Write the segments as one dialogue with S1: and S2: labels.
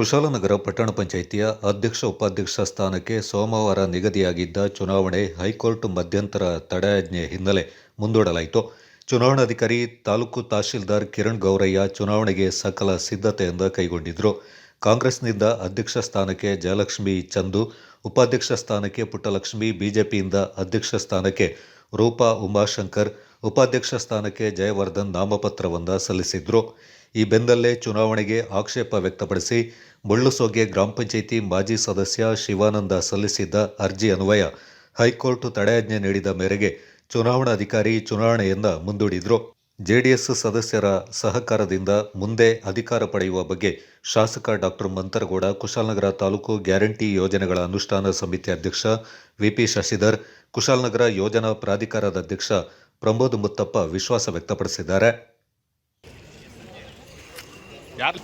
S1: ಕುಶಾಲನಗರ ಪಟ್ಟಣ ಪಂಚಾಯಿತಿಯ ಅಧ್ಯಕ್ಷ ಉಪಾಧ್ಯಕ್ಷ ಸ್ಥಾನಕ್ಕೆ ಸೋಮವಾರ ನಿಗದಿಯಾಗಿದ್ದ ಚುನಾವಣೆ ಹೈಕೋರ್ಟ್ ಮಧ್ಯಂತರ ತಡೆಯಾಜ್ಞೆ ಹಿನ್ನೆಲೆ ಮುಂದೂಡಲಾಯಿತು. ಚುನಾವಣಾಧಿಕಾರಿ ತಾಲೂಕು ತಹಶೀಲ್ದಾರ್ ಕಿರಣ್ ಗೌರಯ್ಯ ಚುನಾವಣೆಗೆ ಸಕಲ ಸಿದ್ಧತೆಯಿಂದ ಕೈಗೊಂಡಿದ್ದರು ಕಾಂಗ್ರೆಸ್ನಿಂದ ಅಧ್ಯಕ್ಷ ಸ್ಥಾನಕ್ಕೆ ಜಯಲಕ್ಷ್ಮಿ ಚಂದು, ಉಪಾಧ್ಯಕ್ಷ ಸ್ಥಾನಕ್ಕೆ ಪುಟ್ಟಲಕ್ಷ್ಮಿ, ಬಿಜೆಪಿಯಿಂದ ಅಧ್ಯಕ್ಷ ಸ್ಥಾನಕ್ಕೆ ರೂಪಾ ಉಮಾಶಂಕರ್ ಉಪಾಧ್ಯಕ್ಷ ಸ್ಥಾನಕ್ಕೆ ಜಯವರ್ಧನ್ ನಾಮಪತ್ರವನ್ನ ಸಲ್ಲಿಸಿದ್ರು. ಈ ಬೆನ್ನಲ್ಲೇ ಚುನಾವಣೆಗೆ ಆಕ್ಷೇಪ ವ್ಯಕ್ತಪಡಿಸಿ ಮುಳ್ಳುಸೋಗೆ ಗ್ರಾಮ ಪಂಚಾಯಿತಿ ಮಾಜಿ ಸದಸ್ಯ ಶಿವಾನಂದ ಸಲ್ಲಿಸಿದ್ದ ಅರ್ಜಿ ಅನ್ವಯ. ಹೈಕೋರ್ಟ್ ತಡೆಯಾಜ್ಞೆ ನೀಡಿದ ಮೇರೆಗೆ ಚುನಾವಣಾಧಿಕಾರಿ ಚುನಾವಣೆಯನ್ನ ಮುಂದೂಡಿದ್ರು. ಜೆಡಿಎಸ್ ಸದಸ್ಯರ ಸಹಕಾರದಿಂದ ಮುಂದೆ ಅಧಿಕಾರ ಪಡೆಯುವ ಬಗ್ಗೆ ಶಾಸಕ ಡಾಕ್ಟರ್ ಮಂತರಗೌಡ, ಕುಶಾಲನಗರ ತಾಲೂಕು ಗ್ಯಾರಂಟಿ ಯೋಜನೆಗಳ ಅನುಷ್ಠಾನ ಸಮಿತಿ ಅಧ್ಯಕ್ಷ ವಿಪಿ ಶಶಿಧರ್, ಕುಶಾಲನಗರ ಯೋಜನಾ ಪ್ರಾಧಿಕಾರದ ಅಧ್ಯಕ್ಷ ಪ್ರಮೋದ್ ಮುತ್ತಪ್ಪ ವಿಶ್ವಾಸ ವ್ಯಕ್ತಪಡಿಸಿದ್ದಾರೆ.
S2: ಯಾರು?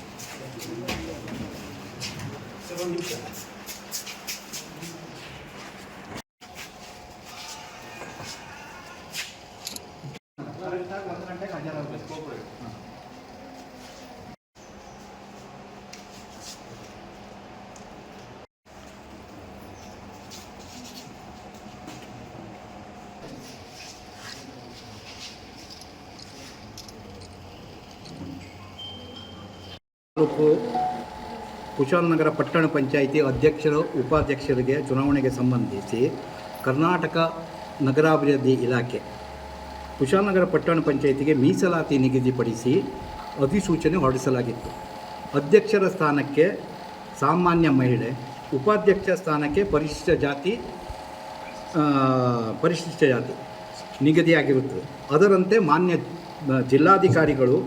S3: ತಾಲೂಕು ಕುಶಾಲನಗರ ಪಟ್ಟಣ ಪಂಚಾಯಿತಿ ಅಧ್ಯಕ್ಷರು, ಉಪಾಧ್ಯಕ್ಷರಿಗೆ ಚುನಾವಣೆಗೆ ಸಂಬಂಧಿಸಿ ಕರ್ನಾಟಕ ನಗರಾಭಿವೃದ್ಧಿ ಇಲಾಖೆ, ಕುಶಾಲನಗರ ಪಟ್ಟಣ ಪಂಚಾಯಿತಿಗೆ ಮೀಸಲಾತಿ ನಿಗದಿಪಡಿಸಿ ಅಧಿಸೂಚನೆ ಹೊರಡಿಸಲಾಗಿತ್ತು. ಅಧ್ಯಕ್ಷರ ಸ್ಥಾನಕ್ಕೆ ಸಾಮಾನ್ಯ ಮಹಿಳೆ, ಉಪಾಧ್ಯಕ್ಷ ಸ್ಥಾನಕ್ಕೆ ಪರಿಶಿಷ್ಟ ಜಾತಿ ಪರಿಶಿಷ್ಟ ಜಾತಿ ನಿಗದಿಯಾಗಿರುತ್ತದೆ. ಅದರಂತೆ ಮಾನ್ಯ ಜಿಲ್ಲಾಧಿಕಾರಿಗಳು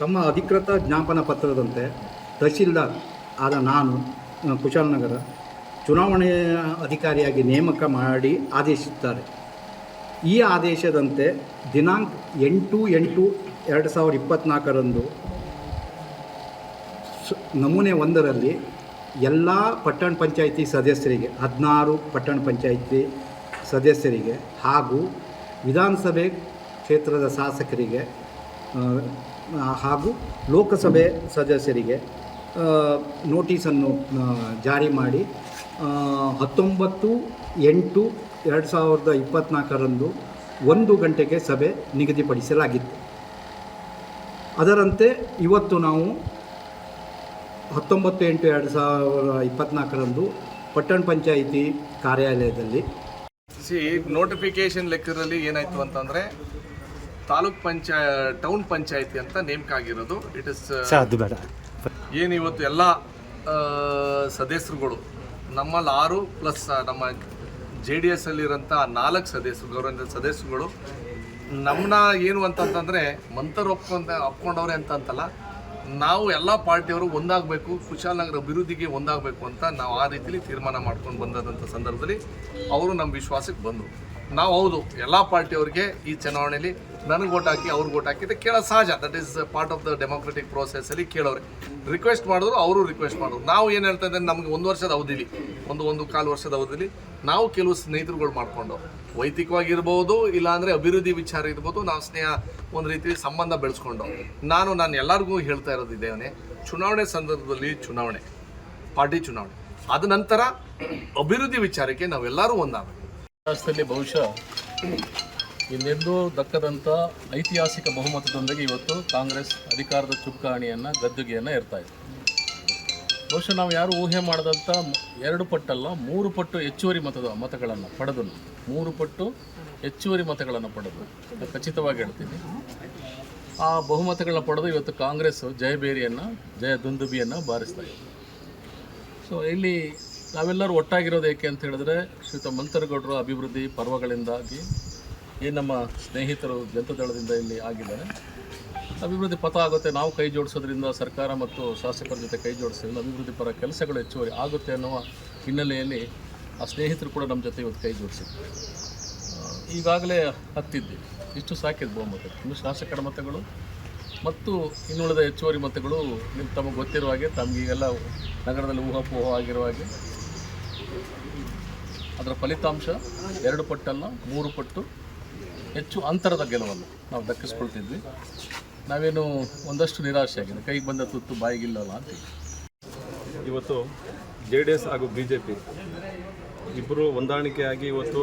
S3: ತಮ್ಮ ಅಧಿಕೃತ ಜ್ಞಾಪನ ಪತ್ರದಂತೆ ತಹಶೀಲ್ದಾರ್ ಆದ ನಾನು ಕುಶಾಲನಗರ ಚುನಾವಣೆಯ ಅಧಿಕಾರಿಯಾಗಿ ನೇಮಕ ಮಾಡಿ ಆದೇಶಿಸುತ್ತಾರೆ. ಈ ಆದೇಶದಂತೆ ದಿನಾಂಕ ಎಂಟು ಎಂಟು ಎರಡು ಸಾವಿರದ ಇಪ್ಪತ್ತ್ನಾಲ್ಕರಂದು ನಮೂನೆ ಒಂದರಲ್ಲಿ ಎಲ್ಲ ಪಟ್ಟಣ ಪಂಚಾಯಿತಿ ಸದಸ್ಯರಿಗೆ, ಹದಿನಾರು ಪಟ್ಟಣ ಪಂಚಾಯಿತಿ ಸದಸ್ಯರಿಗೆ ಹಾಗೂ ವಿಧಾನಸಭೆ ಕ್ಷೇತ್ರದ ಶಾಸಕರಿಗೆ ಹಾಗೂ ಲೋಕಸಭೆ ಸದಸ್ಯರಿಗೆ ನೋಟಿಸನ್ನು ಜಾರಿ ಮಾಡಿ ಹತ್ತೊಂಬತ್ತು ಎಂಟು ಎರಡು ಸಾವಿರದ ಇಪ್ಪತ್ತ್ನಾಲ್ಕರಂದು ಒಂದು ಗಂಟೆಗೆ ಸಭೆ ನಿಗದಿಪಡಿಸಲಾಗಿತ್ತು. ಅದರಂತೆ ಇವತ್ತು ನಾವು ಹತ್ತೊಂಬತ್ತು ಎಂಟು ಎರಡು ಸಾವಿರದ ಇಪ್ಪತ್ತ್ನಾಲ್ಕರಂದು ಪಟ್ಟಣ ಪಂಚಾಯಿತಿ ಕಾರ್ಯಾಲಯದಲ್ಲಿ
S2: ಸಿ ನೋಟಿಫಿಕೇಶನ್ ಲೆಕ್ಕದಲ್ಲಿ ಏನಾಯಿತು ಅಂತಂದ್ರೆ ತಾಲೂಕ್ ಪಂಚಾಯ ಟೌನ್ ಪಂಚಾಯತಿ ಅಂತ ನೇಮಕ ಆಗಿರೋದು ಇಟ್ ಇಸ್
S4: ಅದು ಬೇಡ.
S2: ಏನು ಇವತ್ತು ಎಲ್ಲ ಸದಸ್ಯರುಗಳು ನಮ್ಮಲ್ಲಿ ಆರು ಪ್ಲಸ್ ನಮ್ಮ ಜೆ ಡಿ ಎಸ್ ಅಲ್ಲಿರೋಂಥ ನಾಲ್ಕು ಸದಸ್ಯರು ಗೌರವ ಸದಸ್ಯರುಗಳು ನಮ್ಮನ್ನ ಏನು ಅಂತಂತಂದರೆ ಮಂತ್ರ ಒಪ್ಕೊಂಡ ಒಪ್ಕೊಂಡವ್ರೆ ಅಂತ ಅಂತಲ್ಲ ನಾವು ಎಲ್ಲ ಪಾರ್ಟಿಯವರು ಒಂದಾಗಬೇಕು ಕುಶಾಲನಗರ ಅಭಿವೃದ್ಧಿಗೆ ಒಂದಾಗಬೇಕು ಅಂತ ನಾವು ಆ ರೀತಿಲಿ ತೀರ್ಮಾನ ಮಾಡ್ಕೊಂಡು ಬಂದಂಥ ಸಂದರ್ಭದಲ್ಲಿ ಅವರು ನಮ್ಮ ವಿಶ್ವಾಸಕ್ಕೆ ಬಂದರು. ನಾವು ಹೌದು ಎಲ್ಲ ಪಾರ್ಟಿಯವ್ರಿಗೆ ಈ ಚುನಾವಣೆಯಲ್ಲಿ ನನಗೆ ಓಟ್ ಹಾಕಿ, ಅವ್ರಿಗೆ ಓಟ್ ಹಾಕಿದ್ರೆ ಕೇಳೋ ಸಹಜ. That is part of the democratic ಕೇಳೋ ಕೇಳೋರೆ ರಿಕ್ವೆಸ್ಟ್ ಮಾಡಿದ್ರು, ಅವರು ರಿಕ್ವೆಸ್ಟ್ ಮಾಡಿದ್ರು. ನಾವು ಏನು ಹೇಳ್ತಾ ಇದ್ದೇವೆ, ನಮಗೆ ಒಂದು ವರ್ಷದ ಅವಧಿಲಿ, ಒಂದು ಒಂದು ಕಾಲು ವರ್ಷದ ಅವಧಿಲಿ ನಾವು ಕೆಲವು ಸ್ನೇಹಿತರುಗಳು ಮಾಡಿಕೊಂಡು ವೈಯಕ್ತಿಕವಾಗಿರ್ಬೋದು, ಇಲ್ಲಾಂದರೆ ಅಭಿವೃದ್ಧಿ ವಿಚಾರ ಇರ್ಬೋದು, ನಾವು ಸ್ನೇಹ ಒಂದು ರೀತಿ ಸಂಬಂಧ ಬೆಳೆಸ್ಕೊಂಡು ನಾನು ನಾನು ಎಲ್ಲರಿಗೂ ಹೇಳ್ತಾ ಇರೋದು ಇದೇನೆ ಚುನಾವಣೆ ಸಂದರ್ಭದಲ್ಲಿ ಚುನಾವಣೆ, ಪಾರ್ಟಿ ಚುನಾವಣೆ. ಅದ ನಂತರ ಅಭಿವೃದ್ಧಿ ವಿಚಾರಕ್ಕೆ ನಾವೆಲ್ಲರೂ ಒಂದಾಗಬೇಕು.
S5: ಬಹುಶಃ ಇನ್ನೆಂದೂ ದಕ್ಕದಂಥ ಐತಿಹಾಸಿಕ ಬಹುಮತದೊಂದಿಗೆ ಇವತ್ತು ಕಾಂಗ್ರೆಸ್ ಅಧಿಕಾರದ ಚುಕ್ಕಾಣಿಯನ್ನು, ಗದ್ದುಗೆಯನ್ನು ಇರ್ತಾ ಇದೆ. ಬಹುಶಃ ನಾವು ಯಾರು ಊಹೆ ಮಾಡಿದಂಥ ಎರಡು ಪಟ್ಟಲ್ಲ, ಮೂರು ಪಟ್ಟು ಹೆಚ್ಚುವರಿ ಮತದ ಮತಗಳನ್ನು ಪಡೆದು ಮೂರು ಪಟ್ಟು ಹೆಚ್ಚುವರಿ ಮತಗಳನ್ನು ಪಡೆದು ಖಚಿತವಾಗಿ ಹೇಳ್ತೀನಿ. ಆ ಬಹುಮತಗಳನ್ನ ಪಡೆದು ಇವತ್ತು ಕಾಂಗ್ರೆಸ್ ಜಯಬೇರಿಯನ್ನು ಜಯ ದುಂದುಬಿಯನ್ನು ಬಾರಿಸ್ತಾ ಇದೆ. ಸೊ ಇಲ್ಲಿ ನಾವೆಲ್ಲರೂ ಒಟ್ಟಾಗಿರೋದು ಏಕೆ ಅಂತ ಹೇಳಿದ್ರೆ ಶ್ರೀತ ಮಂತ್ರಗೌಡರ ಅಭಿವೃದ್ಧಿ ಪರ್ವಗಳಿಂದಾಗಿ ಏನು ನಮ್ಮ ಸ್ನೇಹಿತರು ಜನತಾದಳದಿಂದ ಇಲ್ಲಿ ಆಗಿದ್ದಾರೆ. ಅಭಿವೃದ್ಧಿ ಪಥ ಆಗುತ್ತೆ. ನಾವು ಕೈ ಜೋಡಿಸೋದ್ರಿಂದ ಸರ್ಕಾರ ಮತ್ತು ಶಾಸಕರ ಜೊತೆ ಕೈ ಜೋಡಿಸೋದ್ರಿಂದ ಅಭಿವೃದ್ಧಿ ಪರ ಕೆಲಸಗಳು ಹೆಚ್ಚುವರಿ ಆಗುತ್ತೆ ಅನ್ನುವ ಹಿನ್ನೆಲೆಯಲ್ಲಿ ಆ ಸ್ನೇಹಿತರು ಕೂಡ ನಮ್ಮ ಜೊತೆ ಇವತ್ತು ಕೈ ಜೋಡಿಸಿದ್ರು. ಈಗಾಗಲೇ ಹತ್ತಿದ್ದೆ. ಇಷ್ಟು ಸಾಕಿದ್ದು ಬಹುಮತ ಇನ್ನು ಶಾಸಕರ ಮತಗಳು ಮತ್ತು ಇನ್ನುಳಿದ ಹೆಚ್ಚುವರಿ ಮತಗಳು ನಿಮ್ಗೆ ತಮಗೆ ಗೊತ್ತಿರುವ ಹಾಗೆ ತಮಗೀಗೆಲ್ಲ ನಗರದಲ್ಲಿ ಊಹಾಪೋಹ ಆಗಿರುವ ಹಾಗೆ. ಅದರ ಫಲಿತಾಂಶ ಎರಡು ಪಟ್ಟಲ್ಲ, ಮೂರು ಪಟ್ಟು. ಹೆಚ್ಚು ಅಂತರದ ಗೆಲುವನ್ನು ನಾವು ದಕ್ಕಿಸ್ಕೊಳ್ತಿದ್ವಿ. ನಾವೇನು ಒಂದಷ್ಟು ನಿರಾಶೆ ಆಗಿದೆ ಕೈಗೆ ಬಂದ ತುತ್ತು ಬಾಯಿಗಿಲ್ಲಲ್ಲ ಅಂತ.
S4: ಇವತ್ತು ಜೆ ಡಿ ಎಸ್ ಹಾಗೂ ಬಿ ಜೆ ಪಿ ಇಬ್ಬರು ಹೊಂದಾಣಿಕೆಯಾಗಿ ಇವತ್ತು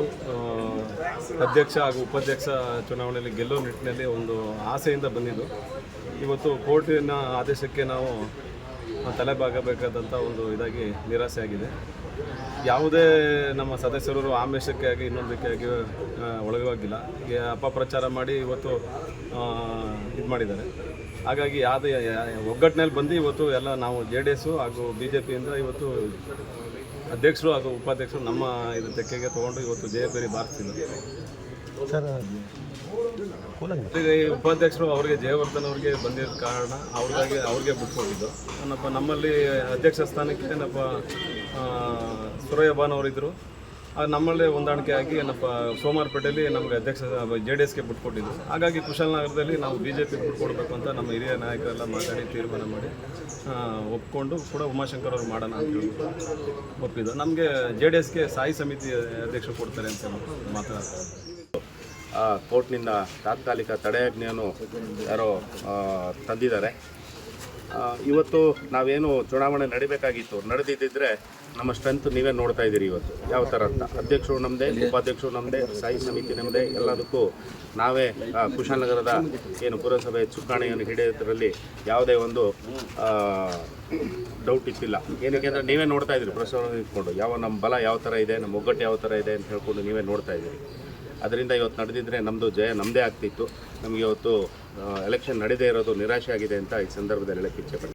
S4: ಅಧ್ಯಕ್ಷ ಹಾಗೂ ಉಪಾಧ್ಯಕ್ಷ ಚುನಾವಣೆಯಲ್ಲಿ ಗೆಲ್ಲೋ ನಿಟ್ಟಿನಲ್ಲಿ ಒಂದು ಆಸೆಯಿಂದ ಬಂದಿದ್ದು. ಇವತ್ತು ಕೋರ್ಟಿನ ಆದೇಶಕ್ಕೆ ನಾವು ತಲೆಬಾಗಬೇಕಾದಂಥ ಒಂದು ಇದಾಗಿ ನಿರಾಸೆ ಆಗಿದೆ ಯಾವುದೇ ನಮ್ಮ ಸದಸ್ಯರು ಆಮಿಷಕ್ಕೆ ಆಗಿ ಇನ್ನೊಂದಕ್ಕೆ ಆಗಿ ಒಳಗಾಗಿಲ್ಲ. ಅಪಪ್ರಚಾರ ಮಾಡಿ ಇವತ್ತು ಇದು ಮಾಡಿದ್ದಾರೆ. ಹಾಗಾಗಿ ಯಾವುದೇ ಒಗ್ಗಟ್ಟಿನಲ್ಲಿ ಬಂದು ಇವತ್ತು ಎಲ್ಲ ನಾವು ಜೆ ಡಿ ಎಸ್ಸು ಹಾಗೂ ಬಿ ಜೆ ಪಿಯಿಂದ ಇವತ್ತು ಅಧ್ಯಕ್ಷರು ಹಾಗೂ ಉಪಾಧ್ಯಕ್ಷರು ನಮ್ಮ ಇದು ತೆಕ್ಕೆಗೆ ತೊಗೊಂಡು ಇವತ್ತು ಜಯಪೇರಿ ಬಾರಿಸ್ತಿದ್ದಾರೆ. ಉಪಾಧ್ಯಕ್ಷರು ಅವರಿಗೆ ಜಯವರ್ಧನ್ ಅವರಿಗೆ ಬಂದಿದ್ದ ಕಾರಣ ಅವ್ರಿಗಾಗಿ ಅವ್ರಿಗೆ ಬಿಟ್ಕೊಟ್ಟಿದ್ದು ಏನಪ್ಪ, ನಮ್ಮಲ್ಲಿ ಅಧ್ಯಕ್ಷ ಸ್ಥಾನಕ್ಕೆ ಏನಪ್ಪ ಸುರಯ್ಯ ಬಾನ್ ಅವರಿದ್ದರು ನಮ್ಮಲ್ಲೇ ಹೊಂದಾಣಿಕೆ ಆಗಿ ಏನಪ್ಪ ಸೋಮಾರಪೇಟೆಯಲ್ಲಿ ನಮಗೆ ಅಧ್ಯಕ್ಷ, ಜೆ ಡಿ ಎಸ್ಗೆ ಬಿಟ್ಕೊಟ್ಟಿದ್ದು ಹಾಗಾಗಿ ಕುಶಾಲನಗರದಲ್ಲಿ ನಾವು ಬಿ ಜೆ ಪಿ ಬಿಟ್ಕೊಡ್ಬೇಕು ಅಂತ ನಮ್ಮ ಹಿರಿಯ ನಾಯಕರೆಲ್ಲ ಮಾತಾಡಿ ತೀರ್ಮಾನ ಮಾಡಿ ಒಪ್ಪಿಕೊಂಡು ಕೂಡ ಉಮಾಶಂಕರ್ ಅವರು ಮಾಡೋಣ ಅಂತ ಒಪ್ಪಿದ್ದು. ನಮಗೆ ಜೆ ಡಿ ಎಸ್ಗೆ ಸಾಯಿ ಸಮಿತಿ ಅಧ್ಯಕ್ಷರು ಕೊಡ್ತಾರೆ ಅಂತ ಮಾತಾಡ್ತಾರೆ
S6: ಕೋರ್ಟ್ನಿಂದ ತಾತ್ಕಾಲಿಕ ತಡೆಯಾಜ್ಞೆಯನ್ನು ಯಾರೋ ತಂದಿದ್ದಾರೆ. ಇವತ್ತು ನಾವೇನು ಚುನಾವಣೆ ನಡಿಬೇಕಾಗಿತ್ತು, ನಡೆದಿದ್ದಿದ್ರೆ ನಮ್ಮ ಸ್ಟ್ರೆಂತ್ ನೀವೇ ನೋಡ್ತಾ ಇದ್ದೀರಿ ಇವತ್ತು. ಯಾವ ಥರ ಅಂತ. ಅಧ್ಯಕ್ಷರು ನಮ್ಮದೇ ಉಪಾಧ್ಯಕ್ಷರು ನಮ್ಮದೇ ಸ್ಥಾಯಿ ಸಮಿತಿ ನಮ್ಮದೇ ಎಲ್ಲದಕ್ಕೂ ನಾವೇ ಕುಶಾಲನಗರದ ಏನು ಪುರಸಭೆ ಚುಕ್ಕಾಣಿಯನ್ನು ಹಿಡಿಯೋದ್ರಲ್ಲಿ ಯಾವುದೇ ಒಂದು ಡೌಟ್ ಇತ್ತಿಲ್ಲ ಏನಕ್ಕೆ ಅಂದರೆ ನೀವೇ ನೋಡ್ತಾ ಇದ್ದೀರಿ ಪುರಸಭೆ ಇಟ್ಕೊಂಡು. ಯಾವ, ನಮ್ಮ ಬಲ ಯಾವ ಥರ ಇದೆ, ನಮ್ಮ ಒಗ್ಗಟ್ಟು ಯಾವ ಥರ ಇದೆ ಅಂತ ಹೇಳ್ಕೊಂಡು ನೀವೇ ನೋಡ್ತಾ ಇದ್ದೀರಿ. ಅದರಿಂದ ಇವತ್ತು ನಡೆದಿದ್ದರೆ ನಮ್ಮದು ಜಯ ನಮ್ಮದೇ ಆಗ್ತಿತ್ತು. ನಮಗೆ ಇವತ್ತು ಎಲೆಕ್ಷನ್ ನಡೆದೇ ಇರೋದು ನಿರಾಶೆ ಆಗಿದೆ ಅಂತ ಈ ಸಂದರ್ಭದಲ್ಲಿ ಹೇಳಕ್ಕೆ ಇಚ್ಛೆ